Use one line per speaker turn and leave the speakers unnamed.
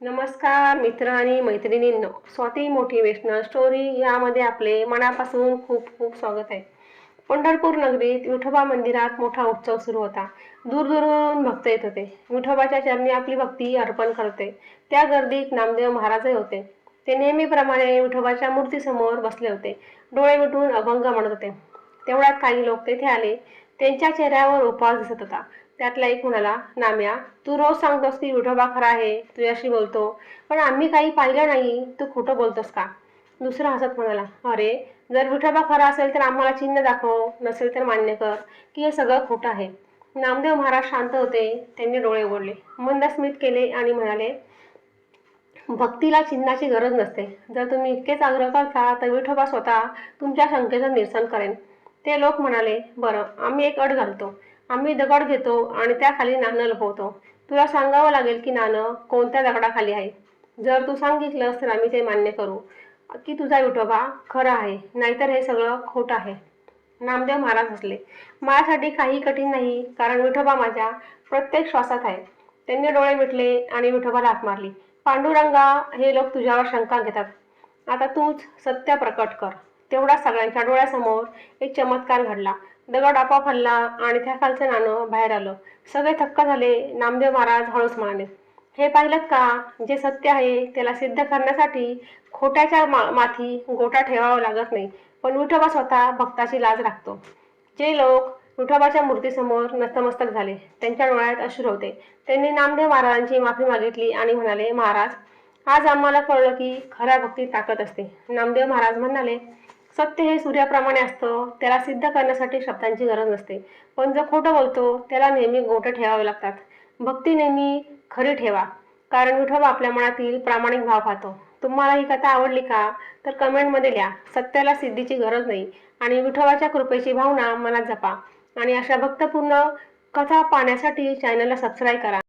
नमस्कार मित्र आणि मैत्रिणींनो. स्वाती मोटिवेशनल स्टोरी यामध्ये आपले मनापासून खूप खूप स्वागत आहे. पंढरपूर नगरीत विठोबा मंदिरात मोठा उत्सव सुरू होता. दूरदूरून भक्त येत होते. विठोबाच्या चरणी आपली भक्ती अर्पण करते. त्या गर्दीत नामदेव महाराजही होते. ते नेहमीप्रमाणे विठोबाच्या मूर्तीसमोर बसले होते. डोळे मिटून अभंग म्हणत होते. तेवढ्यात काही लोक तेथे आले. त्यांच्या चेहऱ्यावर उपवास दिसत होता. त्यातला एक म्हणाला नाम्या तू रोज सांगतोस की विठोबा खरा आहे तुझ्याशी बोलतो. पण आम्ही काही पाहिलं नाही तू खोटं बोलतोस का? दुसरा हसत म्हणाला अरे जर विठोबा खरा असेल तर आम्हाला चिन्ह दाखव नसेल तर मान्य कर की हे सगळं खोटं आहे. नामदेव महाराज शांत होते त्यांनी डोळे उघडले. मंद स्मित केले आणि म्हणाले भक्तीला चिन्हाची गरज नसते. जर तुम्ही इतकेच आग्रह करता तर विठोबा स्वतः तुमच्या शंकेचं निरसन करेन. ते लोक म्हणाले बरं आम्ही एक अट घालतो. आम्ही दगड घेतो आणि त्याखाली नाणं लपवतो. तुला सांगावं लागेल की नाणं कोणत्या दगडाखाली आहे? जर तू सांगितलंस तर आम्ही ते मान्य करू. की तुझा विठोबा खरा आहे नाहीतर हे सगळं खोटं आहे. नामदेव महाराज हसले. माझ्यासाठी काही कठीण नाही कारण विठोबा माझ्या प्रत्येक श्वासात आहे. त्यांनी डोळे मिटले आणि विठोबाला हात मारली. पांडुरंगा हे लोक तुझ्यावर शंका घेतात. आता तूच सत्य प्रकट कर. तेवढा सगळ्यांच्या डोळ्यासमोर एक चमत्कार घडला. दगड आपोआप हल्ला आणि त्या खालचं नाणं बाहेर आलं. सगळे थक्क झाले. नामदेव महाराज हळूच म्हणाले हे पाहिलं का? जे सत्य आहे त्याला सिद्ध करण्यासाठी खोट्याच्या मा माथी गोटा ठेवावा लागत नाही. पण विठोबा स्वतः भक्ताची लाज राखतो. जे लोक विठोबाच्या मूर्तीसमोर नतमस्तक झाले त्यांच्या डोळ्यात अश्रू होते. त्यांनी नामदेव महाराजांची माफी मागितली आणि म्हणाले महाराज आज आम्हाला कळलं की खऱ्या भक्तीत ताकद असते. नामदेव महाराज म्हणाले सत्य हे सूर्याप्रमाणे असतं. त्याला सिद्ध करण्यासाठी शब्दांची गरज नसते. पण जो खोटं बोलतो त्याला नेहमी गोटं ठेवावे लागतात. भक्ती नेहमी खरी ठेवा. कारण विठोबा आपल्या मनातील प्रामाणिक भाव पाहतो. तुम्हाला ही कथा आवडली का? तर कमेंटमध्ये लिहा. सत्याला सिद्धीची गरज नाही. आणि विठोबाच्या कृपेची भावना मनात जपा. आणि अशा भक्तपूर्ण कथा पाहण्यासाठी चॅनलला सबस्क्राईब करा.